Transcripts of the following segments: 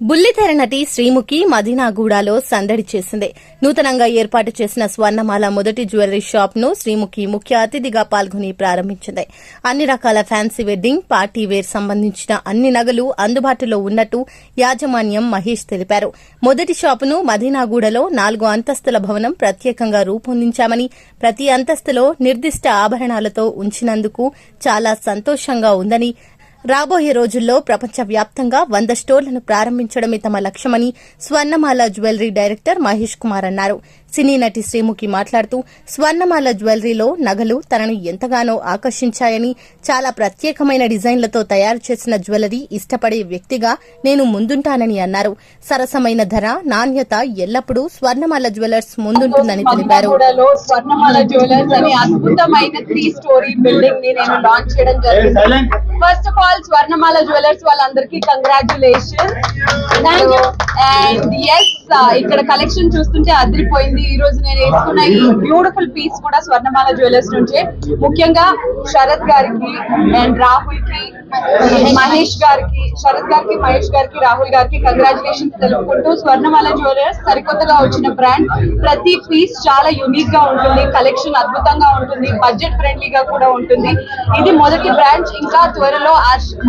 బుల్లితెర నటి శ్రీముఖి మదీనాగూడలో సందడి చేసింది. నూతనంగా ఏర్పాటు చేసిన స్వర్ణమాల మొదటి జ్యువెలరీ షాప్ను శ్రీముఖి ముఖ్య అతిథిగా పాల్గొని ప్రారంభించింది. అన్ని రకాల ఫ్యాన్సీ వెడ్డింగ్ పార్టీ వేర్ సంబంధించిన అన్ని నగలు అందుబాటులో ఉన్నట్టు యాజమాన్యం మహేష్ తెలిపారు. మొదటి షాపును మదీనాగూడలో నాలుగు అంతస్తుల భవనం ప్రత్యేకంగా రూపొందించామని ప్రతి అంతస్తులో నిర్దిష్ట ఆభరణాలతో ఉంచినందుకు చాలా సంతోషంగా ఉందని రాబోయే రోజుల్లో ప్రపంచవ్యాప్తంగా వంద స్టోర్లను ప్రారంభించడమే తమ లక్ష్యమని స్వర్ణమాల జ్యువెలరీ డైరెక్టర్ మహేష్ కుమార్ అన్నారు. సినీ నటి శ్రీముఖి మాట్లాడుతూ స్వర్ణమాల జ్యువెలరీలో నగలు తనను ఎంతగానో ఆకర్షించాయని చాలా ప్రత్యేకమైన డిజైన్లతో తయారు చేసిన జ్యువెలరీ ఇష్టపడే వ్యక్తిగా నేను ముందుంటానని అన్నారు. సరసమైన ధర నాణ్యత ఎల్లప్పుడూ స్వర్ణమాల జ్యువెలర్స్ ముందుంటుందని తెలిపారు. స్వర్ణమాల జ్యువెలర్స్ అని అద్భుతమైన త్రీ స్టోరీ బిల్డింగ్ని నేను లాంచ్ చేయడం జరిగింది. First of all Swarnamala jewellers వాళ్ళందరికీ కంగ్రాచులేషన్ అండ్ ఎస్ ఇక్కడ కలెక్షన్ చూస్తుంటే అదిరిపోయింది. ఈ రోజు నేను వేసుకున్న ఈ బ్యూటిఫుల్ పీస్ కూడా స్వర్ణమాల జ్యువెలర్స్ నుంచే. ముఖ్యంగా శరత్ గారికి అండ్ రాహుల్కి మహేష్ గారికి శరత్ గారికి మహేష్ గారికి రాహుల్ గారికి కంగ్రాచులేషన్స్ తెలుపుకుంటూ స్వర్ణమాల జ్యువెలర్స్ సరికొత్తగా వచ్చిన బ్రాండ్ ప్రతి పీస్ చాలా యునిక్గా ఉంటుంది కలెక్షన్ అద్భుతంగా ఉంటుంది బడ్జెట్ ఫ్రెండ్లీగా కూడా ఉంటుంది. ఇది మొదటి బ్రాంచ్ ఇంకా త్వరలో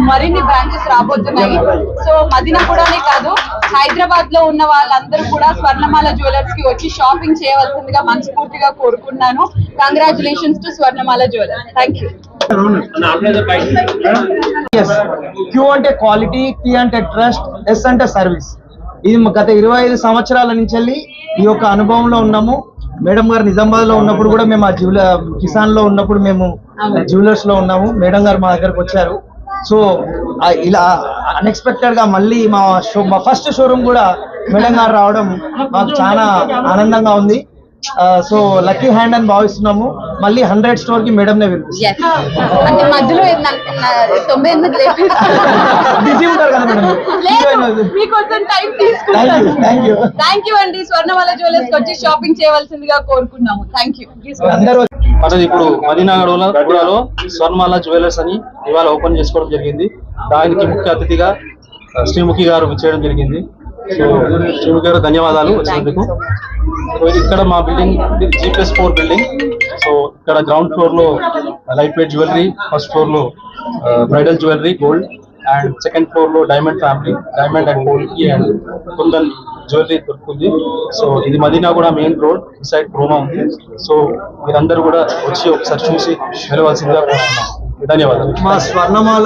మరిన్ని బ్రాంచెస్ రాబోతున్నాయి. సో మదిన కూడానే కాదు హైదరాబాద్లో ఉన్న వాళ్ళందరూ కూడా స్వర్ణమాల జ్యువెలర్స్కి వచ్చి షాపింగ్ చేయవలసిందిగా మనస్ఫూర్తిగా కోరుకున్నాను congratulations to Swarnamala jewellers thank you S Q అంటే క్వాలిటీ టీ అంటే ట్రస్ట్ ఎస్ అంటే సర్వీస్ ఇది గత ఇరవై ఐదు సంవత్సరాల నుంచి వెళ్ళి ఈ యొక్క అనుభవంలో ఉన్నాము. మేడం గారు నిజామాబాద్లో ఉన్నప్పుడు కూడా మేము ఆ జ్యువెల కిసాన్లో ఉన్నప్పుడు మేము జ్యువెలర్స్లో ఉన్నాము. మేడం గారు మా దగ్గరకు వచ్చారు. సో ఇలా అన్ఎక్స్పెక్టెడ్గా మళ్ళీ మా షో మా ఫస్ట్ షోరూమ్ కూడా మేడం గారు రావడం మాకు చాలా ఆనందంగా ఉంది. సో లక్కీ హ్యాండ్ అని భావిస్తున్నాము. మళ్ళీ హండ్రెడ్ స్టోర్కి మేడం నే అంటే మధ్యలో తొంభై బిజీ ఉంటారు కదా మేడం. థ్యాంక్ యూ అండి. స్వర్ణమాల జ్యువెలర్స్ వచ్చి షాపింగ్ చేయవలసిందిగా కోరుకున్నాము. థ్యాంక్ యూ అందరూ ఇప్పుడు మదీనాగూడలో గూడలో స్వర్ణమాల జ్యువెలర్స్ అని ఇవాళ ఓపెన్ చేసుకోవడం జరిగింది. దానికి ముఖ్య అతిథిగా శ్రీముఖి గారు చేయడం జరిగింది. సో గారు ధన్యవాదాలు వచ్చినందుకు. సో ఇక్కడ మా building G plus four building so ఇక్కడ గ్రౌండ్ ఫ్లోర్లో లైట్ వెయిట్ జ్యువెలరీ ఫస్ట్ ఫ్లోర్లో bridal jewellery gold and second ఫ్లోర్లో డైమండ్ ఫ్యామిలీ డైమండ్ అండ్ గోల్డ్కి అండ్ కుందన్ జ్యువెలరీ దొరుకుతుంది. సో ఇది మదీనా కూడా మెయిన్ రోడ్ సైడ్ ప్రోమా ఉంది. సో మీరందరూ కూడా వచ్చి ఒకసారి చూసి వెళ్ళవలసిందిగా కోరుతున్నాం ధన్యవాదాలు. మా స్వర్ణమాల